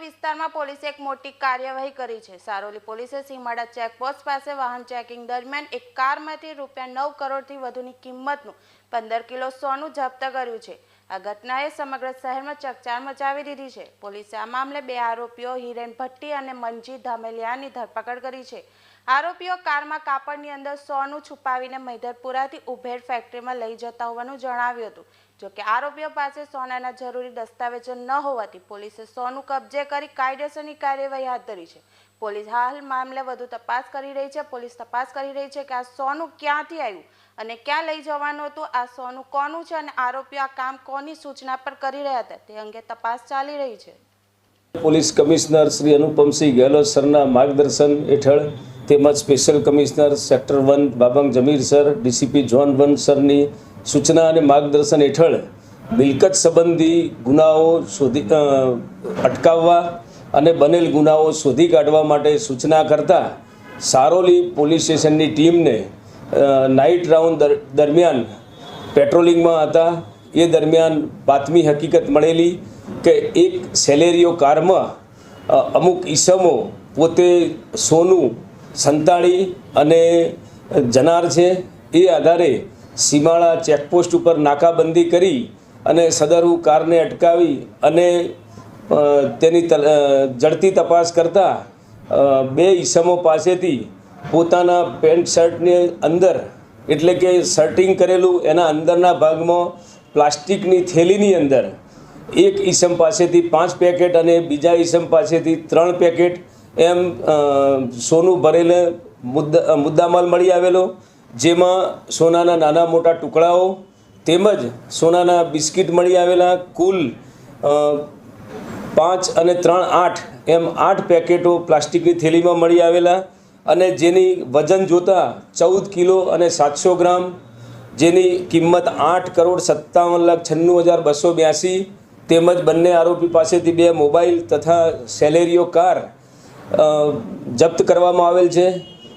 વિસ્તારમાં પોલીસે એક મોટી કાર્યવાહી કરી છે. સારોલી પોલીસે સીમાડા ચેકપોસ્ટ પાસે વાહન ચેકિંગ દરમિયાન એક કારમાંથી રૂપિયા નવ કરોડથી વધુની કિંમતનું પંદર કિલો સોનું જપ્ત કર્યું છે. આ ઘટનાએ સમગ્ર શહેરમાં ચકચાર મચાવી દીધી છે. પોલીસે આ મામલે બે આરોપીઓ હિરેન ભટ્ટી અને મંજી ધામેલિયાની ધરપકડ કરી છે. આરોપીઓ કારમાં કાપડની અંદર સોનું છુપાવીને મૈધરપુરાથી ઉભેર ફેક્ટરીમાં લઈ જતા હોવાનું જણાવ્યું હતું. જોકે આરોપીઓ પાસે સોનાના જરૂરી દસ્તાવેજો ન હોવાથી પોલીસે સોનું કબજે કરી કાયદેસરની કાર્યવાહી હાથ ધરી છે. પોલીસ હાલ મામલે વધુ તપાસ કરી રહી છે. પોલીસ તપાસ કરી રહી છે કે આ સોનું ક્યાંથી આવ્યું અને ક્યાં લઈ જવાનું હતું? આ સોનું કોનું છે અને આરોપીઓ આ કામ કોની સૂચના પર કરી રહ્યા હતા? તે અંગે તપાસ ચાલી રહી છે. પોલીસ કમિશનર શ્રી અનુપમસિંહ ગેહલોત સરના માર્ગદર્શન હેઠળ તેમજ special commissioner sector one બાબંગ Jamir sir, DCP zone one સરની સૂચના અને માર્ગદર્શન હેઠળ મિલકત સંબંધી ગુનાઓ શોધી અટકાવવા અને બનેલ ગુનાઓ શોધી કાઢવા માટે સૂચના કરતા સારોલી પોલીસ સ્ટેશનની ટીમને નાઇટ રાઉન્ડ દર- દરમિયાન પેટ્રોલિંગમાં હતા. એ દરમિયાન બાતમી હકીકત મળેલી કે એક સેલેરીઓ કારમાં અમુક ઈસમો પોતે સોનું, સંતાડી અને જનાર છે. એ આધારે સીમાળા ચેકપોસ્ટ ઉપર નાકાબંધી કરી અને સદરુ કારને અટકાવી અને તેની જડતી તપાસ કરતાં બે ઈસમો પાસેથી પોતાના પેન્ટ શર્ટની અંદર, એટલે કે શર્ટિંગ કરેલું એના અંદરના ભાગમાં પ્લાસ્ટિકની થેલીની અંદર, એક ઈસમ પાસેથી પાંચ પેકેટ અને બીજા ઈસમ પાસેથી ત્રણ પેકેટ એમ સોનું ભરેલે મુદ્દા મુદ્દામાલ મળી આવેલો, જેમાં સોનાના નાના મોટા ટુકડાઓ તેમજ સોનાના બિસ્કિટ મળી આવેલા કુલ પાંચ અને ત્રણ આઠ એમ આઠ પેકેટો પ્લાસ્ટિકની થેલીમાં મળી આવેલા અને જેની વજન જોતાં ચૌદ કિલો અને સાતસો ગ્રામ, જેની કિંમત આઠ કરોડ સત્તાવન લાખ છન્નું હજાર બસો બ્યાસી, તેમજ બંને આરોપી પાસેથી બે મોબાઈલ તથા સેલેરીઓ કાર જપ્ત કરવામાં આવેલ છે.